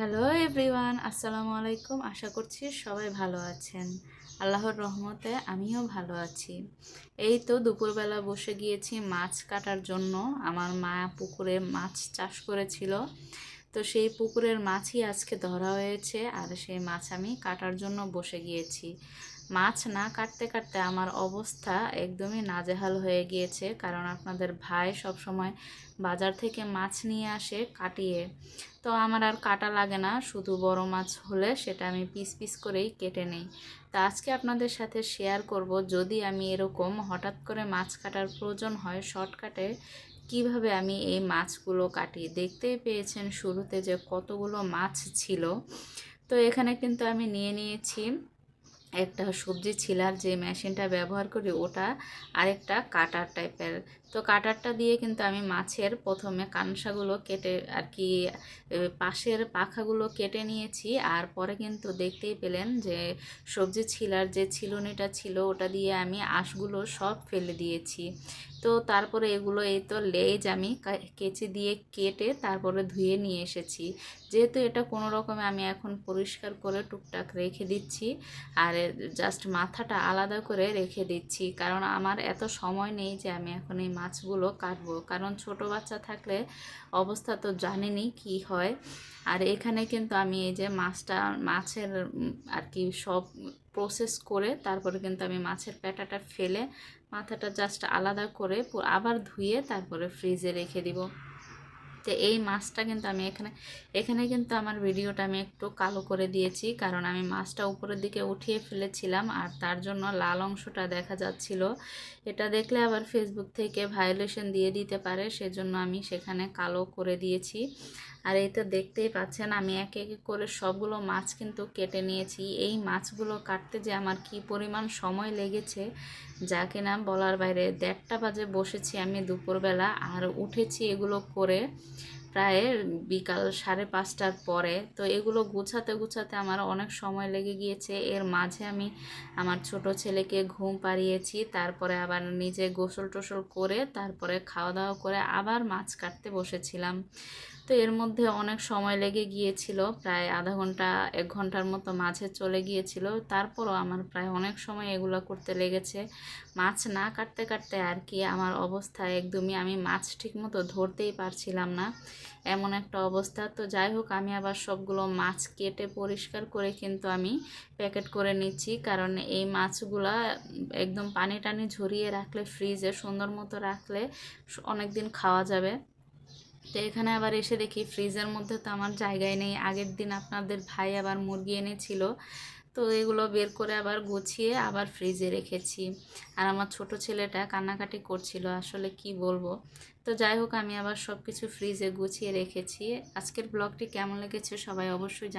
Hello everyone, আসসালামু আলাইকুম। আশা করছি সবাই ভালো আছেন। আল্লাহর রহমতে আমিও ভালো আছি। এই তো দুপুরবেলা বসে গিয়েছি মাছ কাটার জন্য। আমার মা পুকুরে মাছ চাষ করেছিল। তো সেই পুকুরের মাছই আজকে ধরা হয়েছে। আর সেই মাছ আমি কাটার জন্য বসে গিয়েছি। মাছ না কাটতে কাটতে আমার অবস্থা একদমই নাজেহাল হয়ে গিয়েছে, কারণ আপনাদের ভাই সব সময় বাজার থেকে মাছ নিয়ে আসে কাটিয়ে। তো আমার আর কাটা লাগে না, শুধু বড় মাছ হলে সেটা আমি পিস পিস করেই কেটে নেই। তা আজকে আপনাদের সাথে শেয়ার করব, যদি আমি এরকম হঠাৎ করে মাছ কাটার প্রয়োজন হয় শর্টকাটে, কীভাবে আমি এই মাছগুলো কাটি? দেখতেই পেয়েছেন শুরুতে যে কতগুলো মাছ ছিল। তো এখানে কিন্তু আমি নিয়ে নিয়েছি একটা সবজি ছিলার যে মেশিনটা ব্যবহার করি ওটা আরেকটা কাটার টাইপের তো কাটারটা দিয়ে কিন্তু আমি মাছের প্রথমে কানসাগুলো কেটে আর কি পাশের পাখাগুলো কেটে নিয়েছি। আর পরে কিন্তু দেখতেই পেলেন যে, সবজি ছিলার যে ছিলনিটা ছিল, ওটা দিয়ে আমি আঁশগুলো সব ফেলে দিয়েছি। তো তারপরে এগুলো এই তো লেজ আমি কেচি দিয়ে কেটে তারপরে ধুয়ে নিয়ে এসেছি। যেহেতু এটা কোনো রকমে আমি এখন পরিষ্কার করে টুকটাক রেখে দিচ্ছি, আর জাস্ট মাথাটা আলাদা করে রেখে দিচ্ছি। কারণ আমার এত সময় নেই যে আমি এখন এই মাছগুলো কাটবো। কারণ ছোট বাচ্চা থাকলে অবস্থা তো জানেনি কি হয়। আর এখানে কিন্তু আমি এই যে মাছটা, মাছের আর কি সব প্রসেস করে তারপরে কিন্তু আমি মাছের পেটাটা ফেলে মাথাটা জাস্ট আলাদা করে আবার ধুয়ে তারপরে ফ্রিজে রেখে দিব। তো এই মাছটা কিন্তু আমি এখানে এখানে কিন্তু আমার ভিডিওটা আমি একটু কালো করে দিয়েছি, কারণ আমি মাছটা উপরের দিকে উঠিয়ে ফেলেছিলাম আর তার জন্য লাল অংশটা দেখা যাচ্ছিল। এটা দেখলে আবার ফেসবুক থেকে ভায়োলেশন দিয়ে দিতে পারে, সেজন্য আমি সেখানে কালো করে দিয়েছি। আর এই তো দেখতেই পাচ্ছেন, আমি এক এক করে সবগুলো মাছ কিন্তু কেটে নিয়েছি। এই মাছগুলো কাটতে যে আমার কি পরিমাণ সময় লেগেছে, যা কিনা বলার বাইরে। দেড়টা বাজে বসেছি আমি দুপুরবেলা, আর উঠেছি এগুলো করে। প্রায় বিকাল সাড়ে পাঁচটার পরে, তো এগুলো গুছাতে গুছাতে আমার অনেক সময় লেগে গিয়েছে। এর মাঝে আমি আমার ছোট ছেলেকে ঘুম পাড়িয়েছি, তারপরে আবার নিজে গোসল টোসল করে, তারপরে খাওয়া দাওয়া করে আবার মাছ কাটতে বসেছিলাম। তো এর মধ্যে অনেক সময় লেগে গিয়েছিল, প্রায় আধা ঘণ্টা, এক ঘণ্টার মতো মাঝে চলে গিয়েছিল। তারপরও আমার প্রায় অনেক সময় এগুলো করতে লেগেছে। মাছ না কাটতে কাটতে আর কি আমার অবস্থা একদমই আমি মাছ ঠিক মতো ধরতেই পারছিলাম না। এমন একটা অবস্থা। তো যাই হোক, আমি আবার সবগুলো মাছ কেটে পরিষ্কার করে কিন্তু আমি প্যাকেট করে নিচ্ছি। কারণ এই মাছগুলা একদম পানি টানি ঝরিয়ে রাখলে, ফ্রিজে সুন্দর মতো রাখলে অনেক দিন খাওয়া যাবে। তো এখানে আবার এসে দেখি, ফ্রিজের মধ্যে তো আমার জায়গায় নেই। আগের দিন আপনাদের ভাই আবার মুরগি এনেছিল। তো এগুলো বের করে আবার গুছিয়ে আবার ফ্রিজে রেখেছি। আর আমার ছোট ছেলেটা কান্নাকাটি করছিল, আসলে কি বলব? তো যাই হোক, আমি আবার সব কিছু ফ্রিজে গুছিয়ে রেখেছি। আজকের ব্লগটি কেমন লেগেছে সবাই অবশ্যই জানা